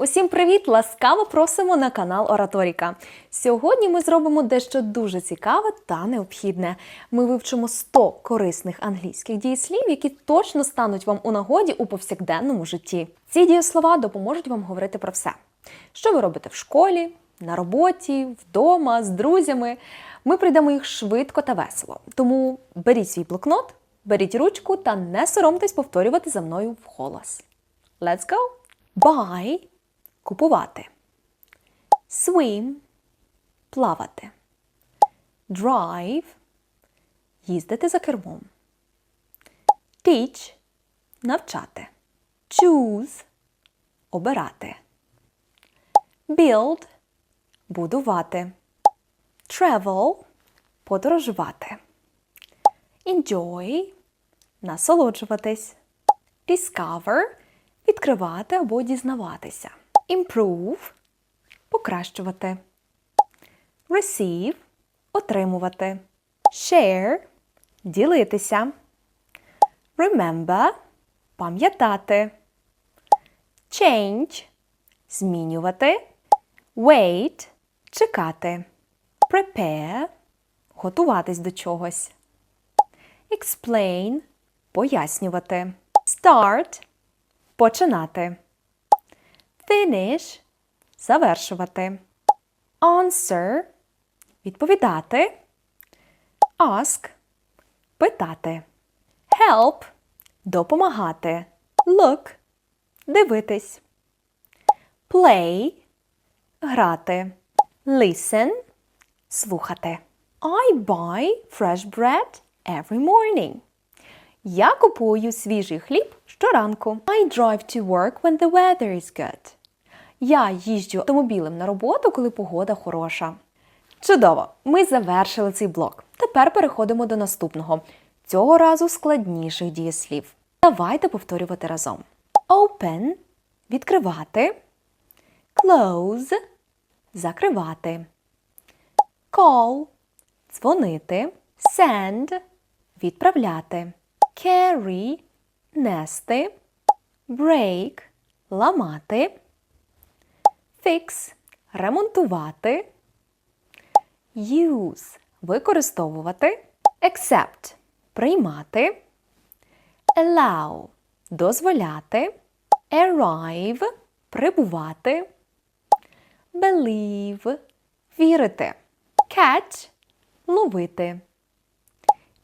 Усім привіт! Ласкаво просимо на канал Ораторіка. Сьогодні ми зробимо дещо дуже цікаве та необхідне. Ми вивчимо 100 корисних англійських дієслів, які точно стануть вам у нагоді у повсякденному житті. Ці дієслова допоможуть вам говорити про все, що ви робите в школі, на роботі, вдома, з друзями. Ми прийдемо їх швидко та весело. Тому беріть свій блокнот, беріть ручку та не соромтесь повторювати за мною вголос. Let's go! Buy – купувати. Swim – плавати. Drive – їздити за кермом. Teach – навчати. Choose – обирати. Build – будувати. Travel – подорожувати. Enjoy – насолоджуватись. Discover – відкривати або дізнаватися. Improve – покращувати. Receive – отримувати. Share – ділитися. Remember – пам'ятати. Change – змінювати. Wait – чекати. Prepare – готуватись до чогось. Explain – пояснювати. Start – починати. Finish – завершувати. Answer – відповідати. Ask – питати. Help – допомагати. Look – дивитись. Play – грати. Listen – слухати. I buy fresh bread every morning. Я купую свіжий хліб щоранку. I drive to work when the weather is good. Я їжджу автомобілем на роботу, коли погода хороша. Чудово! Ми завершили цей блок. Тепер переходимо до наступного. Цього разу складніших дієслів. Давайте повторювати разом. Open відкривати. Close закривати. Call дзвонити. Send відправляти. Carry нести. Break ламати. Fix ремонтувати. Use використовувати. Accept приймати. Allow дозволяти. Arrive прибувати. Believe вірити. Catch ловити.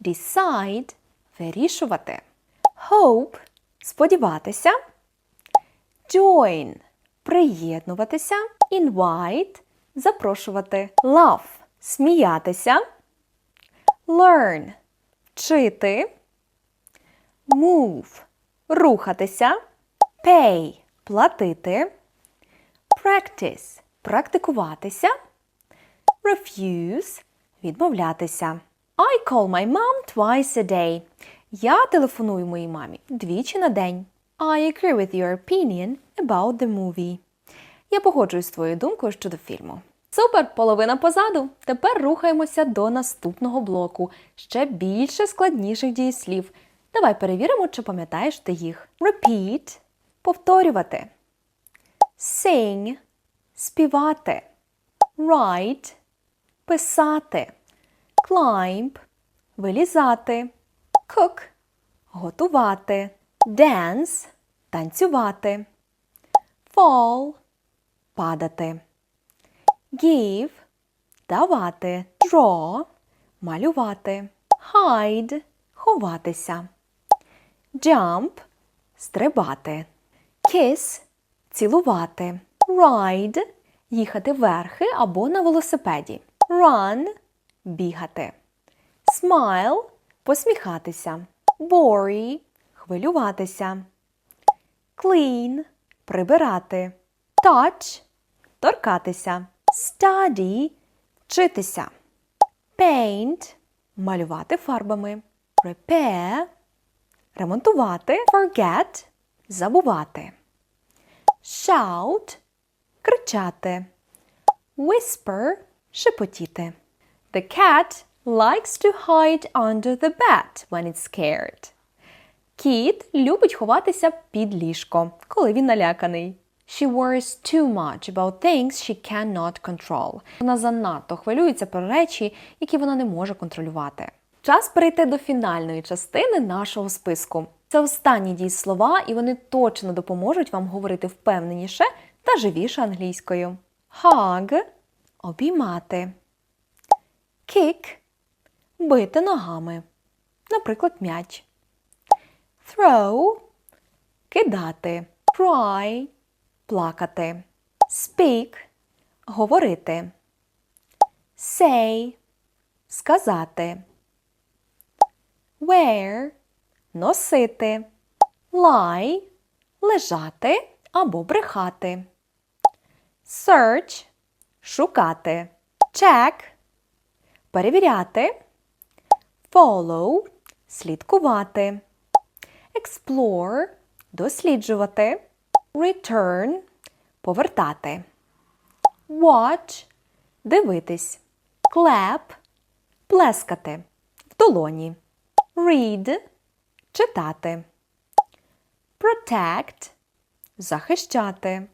Decide вирішувати. Hope сподіватися. Join приєднуватися. Invite запрошувати. Laugh сміятися. Learn вчити. Move рухатися. Pay платити. Practice практикуватися. Refuse відмовлятися. I call my mom twice a day. Я телефоную моїй мамі двічі на день. I agree with your opinion about the movie. Я погоджуюсь з твоєю думкою щодо фільму. Супер, половина позаду. Тепер рухаємося до наступного блоку. Ще більше складніших дієслів. Давай перевіримо, чи пам'ятаєш ти їх. Repeat повторювати. Sing співати. Write писати. Climb вилізати. Cook готувати. Dance танцювати. Fall падати. Give давати. Draw малювати. Hide ховатися. Jump стрибати. Kiss цілувати. Ride їхати верхи або на велосипеді. Run бігати. Smile посміхатися. Worry хвилюватися. Clean прибирати. Touch торкатися. Study вчитися. Paint малювати фарбами. Repair ремонтувати. Forget забувати. Shout кричати. Whisper шепотіти. The cat likes to hide under the bed when it's scared. Кіт любить ховатися під ліжко, коли він наляканий. She worries too much about things she cannot control. Вона занадто хвилюється про речі, які вона не може контролювати. Час перейти до фінальної частини нашого списку. Це останні дієслова, і вони точно допоможуть вам говорити впевненіше та живіше англійською. Hug – обіймати. Kick – бити ногами. Наприклад, м'яч. Throw – кидати. Cry – плакати. Speak – говорити. Say – сказати. Wear – носити. Lie – лежати або брехати. Search – шукати. Check – перевіряти. Follow – слідкувати. Explore – досліджувати. Return – повертати. Watch – дивитись. Clap – плескати. В долоні. Read – читати. Protect – захищати.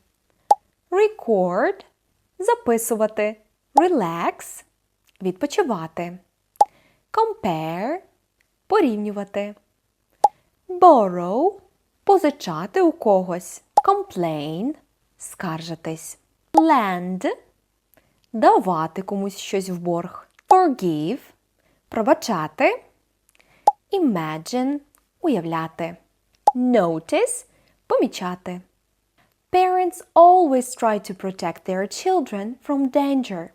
Record – записувати. Relax – відпочивати. Compare – порівнювати. Borrow – позичати у когось. Complain – скаржитись. Lend – давати комусь щось в борг. Forgive – пробачати. Imagine – уявляти. Notice – помічати. Parents always try to protect their children from danger.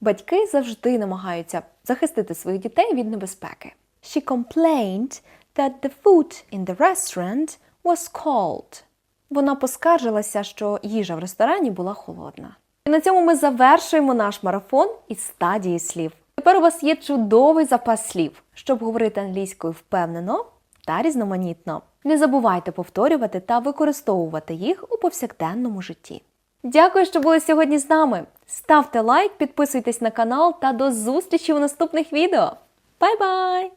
Батьки завжди намагаються захистити своїх дітей від небезпеки. She complained that the food in the restaurant was cold. Вона поскаржилася, що їжа в ресторані була холодна. І на цьому ми завершуємо наш марафон із стадії слів. Тепер у вас є чудовий запас слів, щоб говорити англійською впевнено та різноманітно. Не забувайте повторювати та використовувати їх у повсякденному житті. Дякую, що були сьогодні з нами. Ставте лайк, підписуйтесь на канал та до зустрічі у наступних відео. Бай-бай!